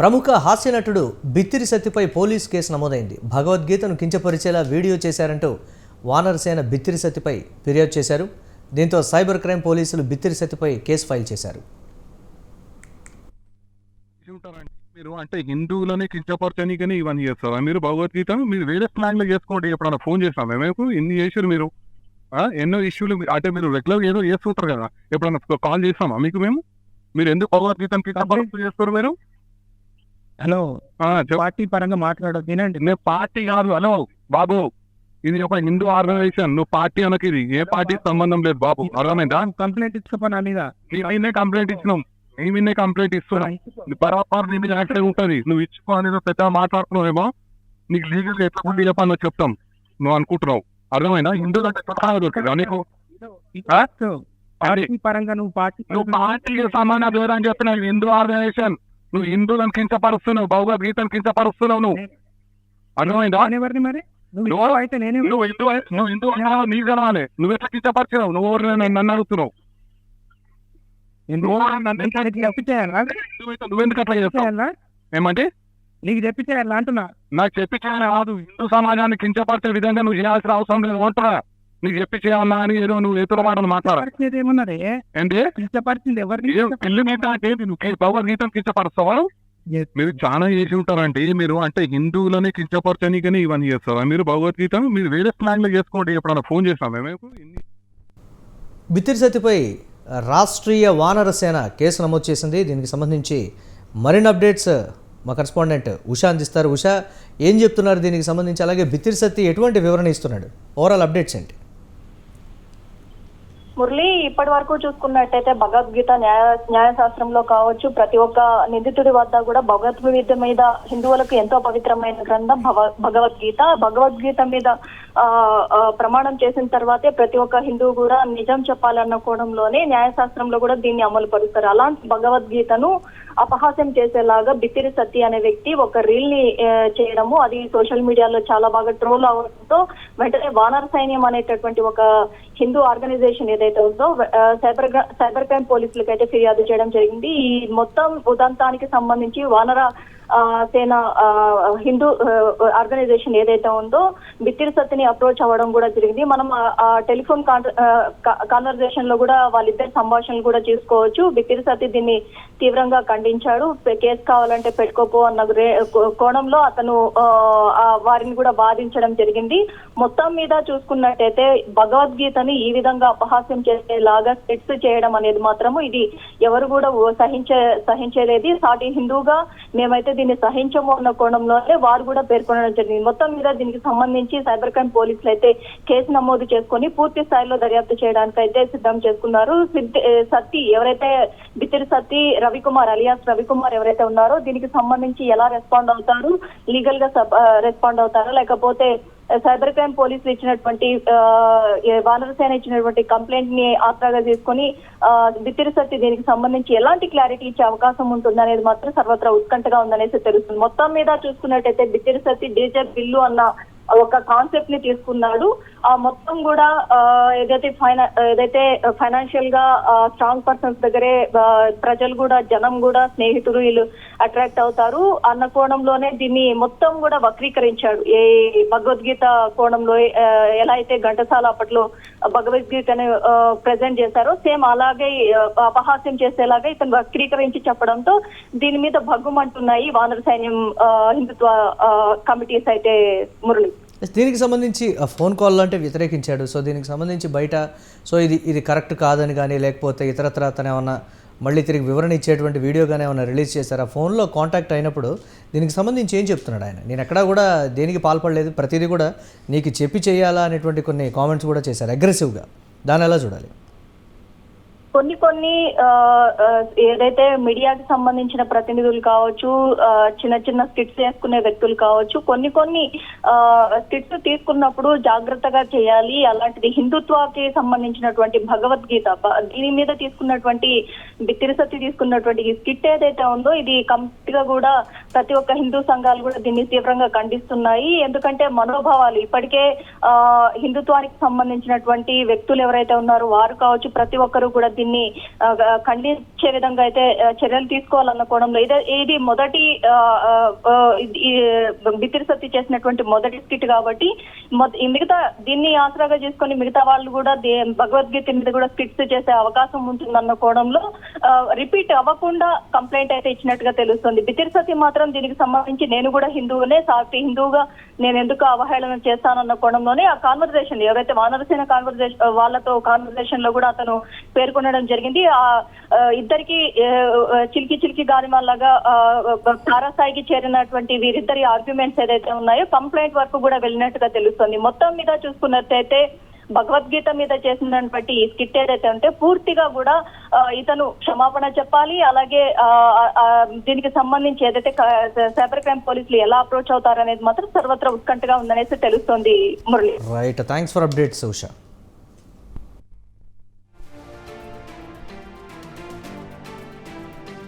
ప్రముఖ హాస్య నటుడు బిత్తిరి సత్తిపై పోలీస్ కేసు నమోదైంది. భగవద్గీతను కించపరిచేలా వీడియో చేశారంటూ వానరసేన బిత్తిరి సత్తిపై ఫిర్యాదు చేశారు. దీంతో సైబర్ క్రైమ్ పోలీసులు బిత్తిరి సత్తిపై కేసు ఫైల్ చేశారు. మీరు అంటే హిందువులని కించపరచనీకని ఇవన్నీ చేస్తారా? మీరు భగవద్గీతను మీరు వేరే ప్లాన్లో చేసుకోండి ఎప్పుడన్నా ఫోన్ చేసినా. మేము ఇన్ని చేసారు మీరు? ఎన్నో ఇష్యూలు అంటే మీరు రెగ్యులర్ ఏదో చేస్తుంటారు కదా. ఎప్పుడన్నా కాల్ చేస్తామా మీకు మేము? మీరు ఎందుకు భగవద్గీతను కించపరుస్తూ చేస్తారు మీరు? హలో పార్టీ పరంగా మాట్లాడదు వినండి. నేను పార్టీ కాదు హలో బాబు. ఇది ఒక హిందూ ఆర్గనైజేషన్ నువ్వు పార్టీ అనకి ఇది. ఏ పార్టీ సంబంధం లేదు బాబు. అర్థమైందా? కంప్లైంట్ ఇచ్చుకో నా మీద. నేనే కంప్లైంట్ ఇచ్చినాం. మేమే కంప్లైంట్ ఇస్తున్నాం. బరాబర్ నీ మీద యాక్షన్ ఉంటది. నువ్వు ఇచ్చుకో అనేది పెద్ద మాట్లాడుతున్నావేమో నీకు లీగల్ ఎట్లా ఉండి చెప్పాలో చెప్తాం. నువ్వు అనుకుంటున్నావు. అర్థమైనా హిందువులు అంటే దొరికిందా. నీకు? పార్టీ పరంగా నువ్వు పార్టీ నువ్వు పార్టీకి సమాన దూరం చెప్తున్నావు హిందూ ఆర్గనైజేషన్ నువ్వు హిందువులను కించపరుస్తున్నావు భగవద్గీతను కించపరుస్తున్నావు నువ్వు. అర్థమైందా? ఎవరిని మరి? నువ్వు అయితే నేనే నువ్వు హిందూ నువ్వు హిందూ అన్నావు, నీకు తెలవాలి నువ్వు ఎట్లా కించపరిచినావు? నువ్వు ఎవరు నన్ను అడుగుతున్నావు? నువ్వెందుకు అట్లా ఏమంటే? నీకు చెప్పి చేయాలా అంటున్నా. నాకు చెప్పి చేయాలి కాదు. హిందూ సమాజాన్ని కించపరిచే విధంగా నువ్వు చేయాల్సిన అవసరం లేదు. అంటున్నా నీకు చెప్పి చేయాలన్నా అని ఏదో నువ్వు ఎదుర మాటలు మాట్లాడ. పరిస్థితి ఏమన్నది? ఏంటి ఇష్టపరిచింది ఎవరిని అంటే నువ్వు? Yes. మీరు చాలా చేసి ఉంటారంటే మీరు అంటే హిందువులని కించపరచనీకని ఇవన్నీ చేస్తారా? మీరు భగవద్గీతను మీరు వేరే స్లాంగ్లో చేసుకోండి ఎప్పుడన్నా ఫోన్ చేస్తాం మేము బిత్తిరి సత్తిపై రాష్ట్రీయ వానరసేన కేసు నమోదు చేసింది. దీనికి సంబంధించి మరిన్ని అప్డేట్స్ మా కరెస్పాండెంట్ ఉషా అందిస్తారు. ఉషా ఏం చెప్తున్నారు? దీనికి సంబంధించి అలాగే బిత్తిరి సత్తి ఎటువంటి వివరణ ఇస్తున్నాడు? ఓవరాల్ అప్డేట్స్ ఏంటి? మురళి ఇప్పటి వరకు చూసుకున్నట్టయితే భగవద్గీత న్యాయ న్యాయశాస్త్రంలో కావచ్చు ప్రతి ఒక్క నిందితుడి వద్ద కూడా భగవద్గీత మీద హిందువులకు ఎంతో పవిత్రమైన గ్రంథం భవ- భగవద్గీత. భగవద్గీత మీద ప్రమాణం చేసిన తర్వాతే ప్రతి ఒక్క హిందువు కూడా నిజం చెప్పాలన్న కోణంలోనే న్యాయశాస్త్రంలో కూడా దీన్ని అమలు పరుస్తారు. అలాంటి భగవద్గీతను అపహాస్యం చేసేలాగా బిత్తిరి సత్తి అనే వ్యక్తి ఒక రీల్ని చేయడము అది సోషల్ మీడియాలో చాలా బాగా ట్రోల్ అవడంతో వెంటనే వానర సైన్యం అనేటటువంటి ఒక హిందూ ఆర్గనైజేషన్ ఏదైతే ఉందో సైబర్ సైబర్ క్రైమ్ పోలీసులకు అయితే ఫిర్యాదు చేయడం జరిగింది. ఈ మొత్తం ఉదంతానికి సంబంధించి వానర సేన హిందూ ఆర్గనైజేషన్ ఏదైతే ఉందో బిత్తిరి సత్తిని అప్రోచ్ అవ్వడం కూడా జరిగింది. మనం ఆ- టెలిఫోన్ కాన్వర్జేషన్లో కూడా వాళ్ళిద్దరి సంభాషణలు కూడా చేసుకోవచ్చు. బిత్తిరి సత్తి దీన్ని తీవ్రంగా ఖండించాడు. కేసు కావాలంటే పెట్టుకోపో అన్న కోణంలో అతను వారిని కూడా బాధించడం జరిగింది. మొత్తం మీద చూసుకున్నట్టయితే భగవద్గీతని ఈ విధంగా అపహాస్యం చేసేలాగా స్కెట్స్ చేయడం అనేది మాత్రము ఇది ఎవరు కూడా సహించే సహించలేదు సాటి హిందూగా మేమైతే దీన్ని సహించము అన్న కోణంలోనే వారు కూడా పేర్కొనడం జరిగింది. మొత్తం మీద దీనికి సంబంధించి సైబర్ క్రైమ్ పోలీసులు అయితే కేసు నమోదు చేసుకొని పూర్తి స్థాయిలో దర్యాప్తు చేయడానికి అయితే సిద్ధం చేసుకున్నారు. సిద్ధ- సత్తి ఎవరైతే బితిరి సత్తి రవికుమార్ అలియాస్ రవికుమార్ ఎవరైతే ఉన్నారో దీనికి సంబంధించి ఎలా రెస్పాండ్ అవుతారు లీగల్గా రెస్పాండ్ అవుతారా లేకపోతే సైబర్ క్రైమ్ పోలీసులు ఇచ్చినటువంటి ఆ, ఏ వానరసేన ఇచ్చినటువంటి కంప్లైంట్ని ఆసరాగా తీసుకొని ఆ, బిత్తిరి సత్తి దీనికి సంబంధించి ఎలాంటి క్లారిటీ ఇచ్చే అవకాశం ఉంటుంది అనేది మాత్రం సర్వత్రా ఉత్కంఠగా ఉందనేసి తెలుస్తుంది. మొత్తం మీద చూసుకున్నట్టయితే బిత్తిరి సత్తి డీజే బిల్లు అన్న ఒక కాన్సెప్ట్ని తీసుకున్నాడు. ఆ మొత్తం కూడా ఏదైతే ఫైనా ఏదైతే ఫైనాన్షియల్గా స్ట్రాంగ్ పర్సన్స్ దగ్గరే ప్రజలు కూడా జనం కూడా స్నేహితులు వీళ్ళు అట్రాక్ట్ అవుతారు. అన్న కోణంలోనే దీన్ని మొత్తం కూడా వక్రీకరించాడు. ఏ భగవద్గీత కోణంలో ఎలా అయితే ఘంటసాల అప్పట్లో భగవద్గీతను ప్రజెంట్ చేశారో సేమ్ అలాగే అపహాస్యం చేసేలాగా ఇతను వక్రీకరించి చెప్పడంతో దీని మీద భగ్గుమంటున్నాయి వానర సైన్యం హిందుత్వ కమిటీస్ అయితే మురళి. దీనికి సంబంధించి ఆ ఫోన్ కాల్ అంటే వ్యతిరేకించాడు. సో దీనికి సంబంధించి బయట సో ఇది ఇది కరెక్ట్ కాదని కానీ లేకపోతే ఇతరత్ర తన ఏమన్నా మళ్ళీ తిరిగి వివరణ ఇచ్చేటువంటి వీడియో కానీ ఏమైనా రిలీజ్ చేశారు? ఆ ఫోన్లో కాంటాక్ట్ అయినప్పుడు దీనికి సంబంధించి ఏం చెప్తున్నాడు ఆయన? నేను ఎక్కడా కూడా దేనికి పాల్పడలేదు. ప్రతిదీ కూడా నీకు చెప్పి చేయాలా అనేటువంటి కొన్ని కామెంట్స్ కూడా చేశారు అగ్రెసివ్గా దాన్ని ఎలా చూడాలి? కొన్ని కొన్ని ఆ, ఏదైతే మీడియాకి సంబంధించిన ప్రతినిధులు కావచ్చు ఆ, చిన్న చిన్న స్కిట్స్ వేసుకునే వ్యక్తులు కావచ్చు కొన్ని కొన్ని స్కిట్స్ తీసుకున్నప్పుడు జాగ్రత్తగా చేయాలి. అలాంటిది హిందుత్వాకి సంబంధించినటువంటి భగవద్గీత దీని మీద తీసుకున్నటువంటి బిత్తిరిసత్తి తీసుకున్నటువంటి ఈ స్కిట్ ఏదైతే ఉందో ఇది కంప్లీట్గా కూడా ప్రతి ఒక్క హిందూ సంఘాలు కూడా దీన్ని తీవ్రంగా ఖండిస్తున్నాయి. ఎందుకంటే మనోభావాలు ఇప్పటికే ఆ హిందుత్వానికి సంబంధించినటువంటి వ్యక్తులు ఎవరైతే ఉన్నారో వారు కావచ్చు ప్రతి ఒక్కరు కూడా దీన్ని ఖండించే విధంగా అయితే చర్యలు తీసుకోవాలన్న కోణంలో ఇదే ఇది మొదటి బితిరి సత్తి చేసినటువంటి మొదటి స్కిట్ కాబట్టి మిగతా దీన్ని ఆసరాగా చేసుకొని మిగతా వాళ్ళు కూడా దే- భగవద్గీత మీద కూడా స్కిట్స్ చేసే అవకాశం ఉంటుందన్న కోణంలో రిపీట్ అవ్వకుండా కంప్లైంట్ అయితే ఇచ్చినట్టుగా తెలుస్తుంది. బితిరి సత్తి మాత్రం దీనికి సంబంధించి నేను కూడా హిందువునే సాటి హిందువుగా నేను ఎందుకు అవహేళన చేస్తానన్న కోణంలోనే ఆ కాన్వర్సేషన్ ఎవరైతే వానరసేన కాన్వర్సేషన్ వాళ్ళతో కాన్వర్సేషన్లో కూడా అతను పేర్కొనడం జరిగింది. ఆ ఇద్దరికి చిలికి చిలికి గాని ఆ, తారాస్థాయికి చేరినటువంటి వీరిద్దరి ఆర్గ్యుమెంట్స్ ఏదైతే ఉన్నాయో కంప్లైంట్ వరకు కూడా వెళ్ళినట్టుగా తెలుస్తుంది. మొత్తం మీద చూసుకున్నట్టయితే భగవద్గీత మీద చేసినటువంటి ఈ స్కిట్ ఏదైతే ఉంటే పూర్తిగా కూడా ఇతను క్షమాపణ చెప్పాలి. అలాగే ఆ, దీనికి సంబంధించి ఏదైతే సైబర్ క్రైమ్ పోలీసులు ఎలా అప్రోచ్ అవుతారనేది మాత్రం సర్వత్రా ఉత్కంఠగా ఉందనేసి తెలుస్తోంది Murali. Right thanks for updates Usha